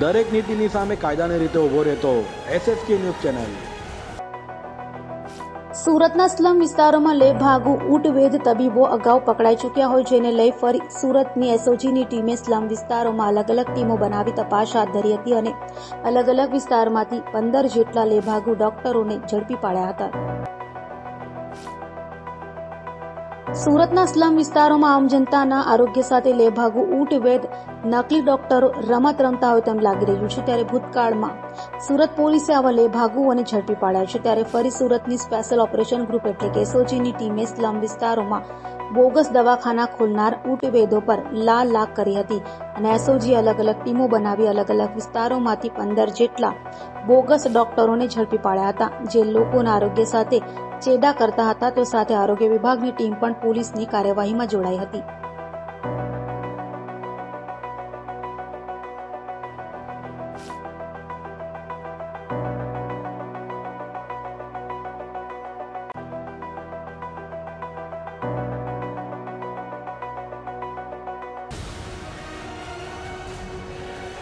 દરેક નીતિની સામે કાયદાની રીતે ઊભો રહેતો એસએસકે ન્યૂઝ ચેનલ. સુરતના સ્લમ વિસ્તારોમાં લે ભાગુ ઊંટવેદ તબીબો અગાઉ પકડાઈ ચૂક્યા હોય જેને લઈ ફરી સુરતની એસઓજીની ટીમે સ્લમ વિસ્તારોમાં અલગ અલગ ટીમો બનાવી તપાસ હાથ ધરી હતી અને અલગ અલગ વિસ્તારમાંથી પંદર જેટલા લેભાગુ ડોક્ટરોને ઝડપી પાડ્યા હતા. સુરતના સ્લમ વિસ્તારોમાં આમ જનતાના આરોગ્ય સાથે લેભાગુ ઊંટવેદ નકલી ડોક્ટરો રમત રમતા હોય તેમ લાગી રહ્યું છે ત્યારે ભૂતકાળમાં સુરત પોલીસે આવા લેભાગુ અને ઝડપી પાડ્યા છે. ત્યારે ફરી સુરતની સ્પેશિયલ ઓપરેશન ગ્રુપ એટલે કે એસઓજીની ટીમે સ્લમ વિસ્તારોમાં બોગસ દવાખાના ખોલનાર ઉટવેદો પર લાલ લાગ કરી હતી અને એસઓજી અલગ અલગ ટીમો બનાવી અલગ અલગ વિસ્તારોમાંથી પંદર જેટલા બોગસ ડોક્ટરોને ઝડપી પાડ્યા હતા. જે લોકોના આરોગ્ય સાથે ચેડા કરતા હતા, તો સાથે આરોગ્ય વિભાગની ટીમ પણ પોલીસની કાર્યવાહીમાં જોડાઈ હતી.